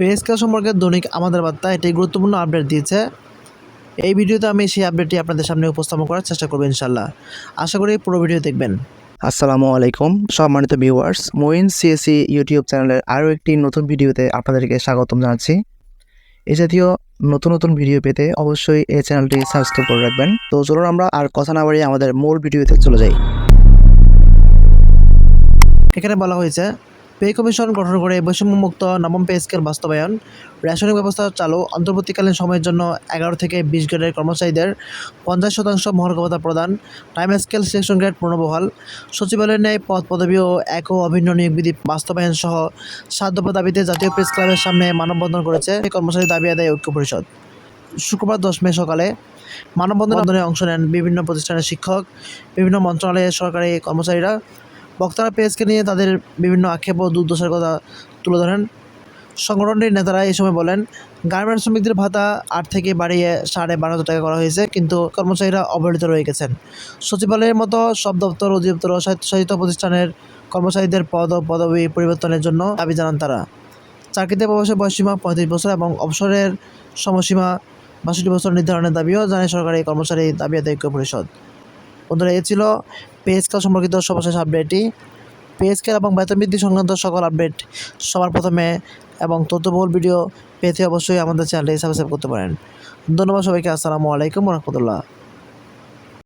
Pay scale সম্পর্কে দৈনিক আমাদের বার্তা এটি গুরুত্বপূর্ণ আপডেট দিয়েছে। এই ভিডিওতে আমি সেই আপডেটটি আপনাদের সামনে উপস্থাপন করার চেষ্টা করব ইনশাল্লাহ আশা করি পুরো ভিডিও দেখবেন। আসসালামু আলাইকুম সম্মানিত ভিউয়ার্স মোইন সিএসি ইউটিউব চ্যানেলের আরও একটি নতুন ভিডিওতে আপনাদেরকে স্বাগতম জানাচ্ছি। এ জাতীয় নতুন নতুন ভিডিও পেতে অবশ্যই এই চ্যানেলটি সাবস্ক্রাইব করে রাখবেন। তো চলুন আমরা আর কথা না বাড়িয়ে আমাদের মূল ভিডিওতে চলে যাই। এখানে বলা হয়েছে পে কমিশন গঠন করে বৈষম্যমুক্ত নবম পে স্কেল বাস্তবায়ন। রেশনিং ব্যবস্থা চালু। অন্তর্বর্তীকালীন সময়ের জন্য এগারো থেকে বিশ গ্রেডের কর্মচারীদের পঞ্চাশ শতাংশ মহার্ঘভাতা প্রদান। টাইম স্কেল সিলেকশন গ্রেড পুনর্বহাল সচিবালয়ের ন্যায় পদ পদবি ও এক ও অভিন্ন নিয়োগ বিধি বাস্তবায়ন সহ সাত দাবিতে জাতীয় প্রেস ক্লাবের সামনে মানববন্ধন করেছে কর্মচারী দাবি আদায় ঐক্য পরিষদ। শুক্রবার দশ মে সকালে মানববন্ধনে অংশ নেন বিভিন্ন প্রতিষ্ঠানের শিক্ষক, বিভিন্ন মন্ত্রণালয়ের সরকারি কর্মচারীরা। বক্তারা পেজকে নিয়ে তাদের বিভিন্ন আক্ষেপ ও দুর্দশার কথা তুলে ধরেন। সংগঠনটির নেতারা এই সময় বলেন, গার্মেন্টস শ্রমিকদের ভাতা আট থেকে বাড়িয়ে সাড়ে বারো হাজার টাকা করা হয়েছে, কিন্তু কর্মচারীরা অবহেলিত রয়ে গেছেন। সচিবালয়ের মতো সব দপ্তর, অধিদপ্তর ও স্বায়ত্তশাসিত প্রতিষ্ঠানের কর্মচারীদের পদ ও পদবি পরিবর্তনের জন্য দাবি জানান তারা। চাকরিতে প্রবেশের বয়সীমা পঁয়ত্রিশ বছর এবং অবসরের সময়সীমা বাষট্টি বছর নির্ধারণের দাবিও জানায় সরকারি কর্মচারী দাবি আদায় পরিষদ। বন্ধুরা এ ছিল পে সম্পর্কিত সর্বশেষ আপডেটটি পে স্কেল এবং বেতন বৃদ্ধি সংক্রান্ত সকল আপডেট সবার প্রথমে এবং তথ্যবহুল ভিডিও পেতে অবশ্যই আমাদের চ্যানেলটি সাবস্ক্রাইব করতে পারেন। ধন্যবাদ সবাইকে, আসসালামু আলাইকুম রহমতুল্লাহ।